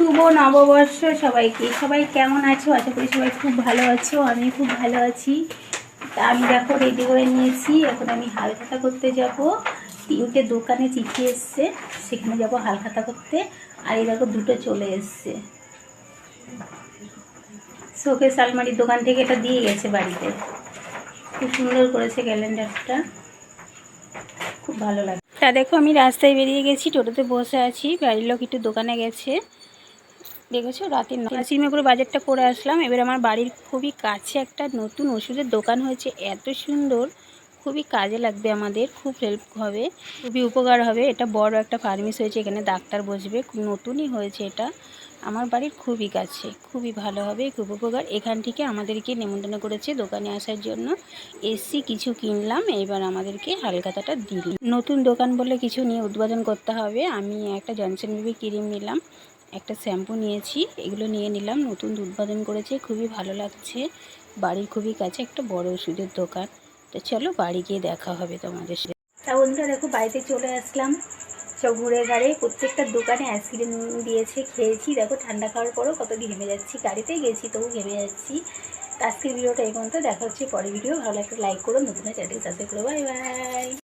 শুভ নববর্ষ সবাইকে। সবাই কেমন আছো? আশা করি সবাই খুব ভালো আছো, আমি খুব ভালো আছি। তা আমি দেখো রেডি করে নিয়েছি। এখন আমি হালখাতা করতে যাব। তিনটে দোকানে চিঠি এসছে, সেখানে যাব হালখাতা করতে। আর এই দেখো দুটো চলে এসছে। শোকেস আলমারির দোকান থেকে এটা দিয়ে গেছে বাড়িতে। খুব সুন্দর করেছে ক্যালেন্ডারটা। খুব ভালো লাগে। তা দেখো আমি রাস্তায় বেরিয়ে গেছি, টোটোতে বসে আছি। বাড়ির লোক একটু দোকানে গেছে। দেখেছ? রাতে সিমেপুরে বাজারটা করে আসলাম। এবার আমার বাড়ির খুবই কাছে একটা নতুন ওষুধের দোকান হয়েছে। এত সুন্দর, খুবই কাজে লাগবে আমাদের, খুব হেল্প হবে, খুবই উপকার হবে। এটা বড় একটা ফার্মেসি হয়েছে, এখানে ডাক্তার বসবে। খুব নতুনই হয়েছে এটা। আমার বাড়ির খুবই কাছে, খুবই ভালো হবে, খুব উপকার। এখান থেকে আমাদেরকে নেমন্তন্ন করেছে দোকানে আসার জন্য। এসি কিছু কিনলাম, এবার আমাদেরকে হালখাতাটা দিল। নতুন দোকান বলে কিছু নিয়ে উদ্বোধন করতে হবে। আমি একটা জনসন বেবি ক্রিম নিলাম। একটা শ্যাম্পু নিয়েছি, এগুলো নিয়ে নিলাম। নতুন উদ্বোধন করেছে, খুবই ভালো লাগছে। বাড়ির খুবই কাছে একটা বড় ওষুধের দোকান। তো চলো বাড়ি গিয়ে দেখা হবে তোমাদের সাথে। তা বন্ধুরা, দেখো, বাড়িতে চলে আসলাম। সব ঘুরে গাড়ে প্রত্যেকটা দোকানে আইসক্রিম দিয়েছে, খেয়েছি। দেখো, ঠান্ডা খাওয়ার পরও কত ঘেমে যাচ্ছি। গাড়িতে গেছি, তবু ঘেমে যাচ্ছি। আজকের ভিডিওটা এই পর্যন্ত, দেখা হচ্ছে পরের ভিডিও। ভালো একটা লাইক করো, নতুন চ্যানেল সাবস্ক্রাইব করো। Bye bye